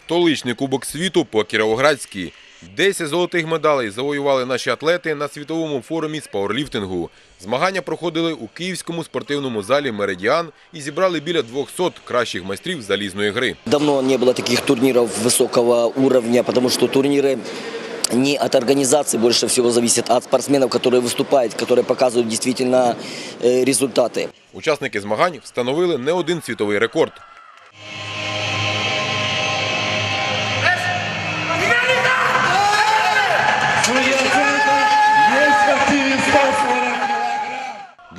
Столичний кубок світу по Кіровоградській. 10 золотих медалей завоювали наші атлети на світовому форумі з пауерліфтингу. Змагання проходили у київському спортивному залі «Меридіан» і зібрали біля 200 кращих майстрів залізної гри. Давно не было таких турниров высокого уровня, потому что турниры не от организации больше всего зависят, а от спортсменов, которые выступают, которые показывают действительно э, результаты. Учасники змагань встановили не один світовий рекорд.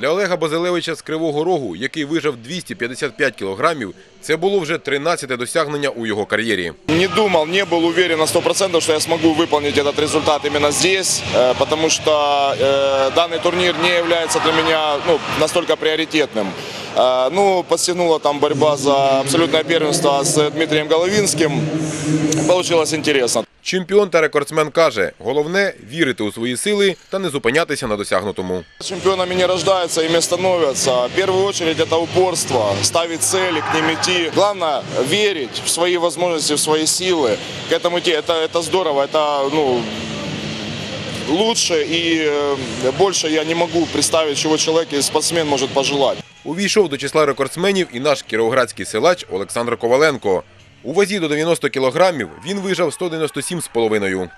Для Олега Базилевича з Кривого Рогу, який вижав 255 кілограмів, це було вже 13-те досягнення у його кар'єрі. Не думал, не был уверен на 100%, что я смогу выполнить этот результат именно здесь, э, потому что э, данный турнир не является для меня ну, настолько приоритетным. Э, Ну, подстегнула там борьба за абсолютное первенство с Дмитрием Головинским. Получилось интересно. Чемпіон та рекордсмен каже, головне вірити у свої сили та не зупинятися на досягнутому. Чемпионами не рождаются, ими становятся. В первую очередь это упорство, ставить цели, к ним идти. Главное верить в свои возможности, в свои силы, к этому идти. Это, это здорово, это ну, лучше и э, больше я не могу представить, чего человек и спортсмен может пожелать. Увійшов до числа рекордсменів і наш кіровоградський силач Олександр Коваленко. У вазі до 90 кілограмів він вижав 197,5.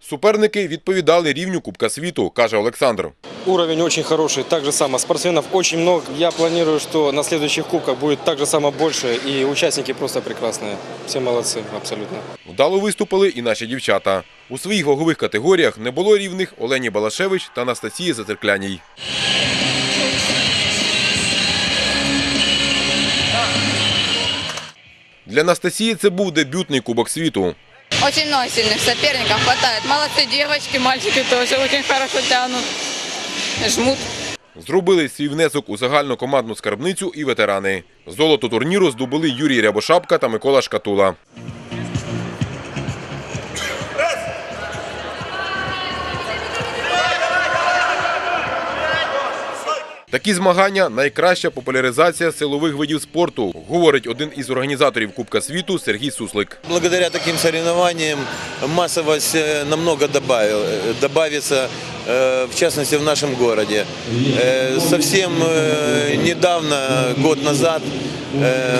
Суперники відповідали рівню Кубка світу, каже Олександр. Уровень очень хороший, так же само спортсменов очень много. Я планирую, что на следующих кубках будет так же само больше, и участники просто прекрасные. Все молодцы, абсолютно. Вдало виступили і наші дівчата. У своїх вагових категоріях не було рівних Олені Балашевич та Анастасії Зацеркляній. Для Анастасії це був дебютний Кубок світу. Очень много сильных соперников хватает. Молодцы девочки, мальчики тоже очень хорошо тянут, жмут. Зробили свій внесок у загальну командну скарбницю і ветерани. Золото турніру здобули Юрій Рябошапка та Микола Шкатула. Такі змагання найкраща популяризація силових видів спорту, говорить один із організаторів Кубка світу Сергій Суслик. Благодаря таким соревнованиям массовость э, намного добавил, э, добавится, э, в частности, в нашем городе. Э, Совсем э, недавно, год назад, э,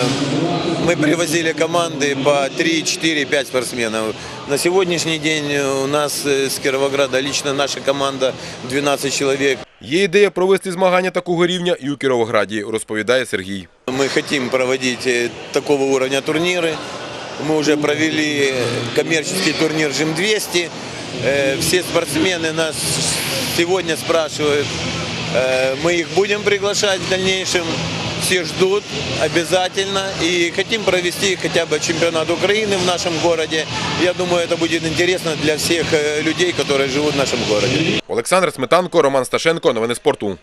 мы привозили команды по 3, 4, 5 спортсменов. На сегодняшний день у нас э, с Кировограда лично наша команда 12 человек. Є ідея провести змагання такого рівня і у Кіровограді, розповідає Сергій. Мы хотим проводить э, такого уровня турниры. Мы уже провели коммерческий турнир ЖИМ-200. Э, Все спортсмены нас сегодня спрашивают, э, мы их будем приглашать в дальнейшем. Все ждут обязательно. И хотим провести хотя бы чемпионат Украины в нашем городе. Я думаю, это будет интересно для всех э, людей, которые живут в нашем городе. Олександр Сметанко, Роман Сташенко. Новини спорту.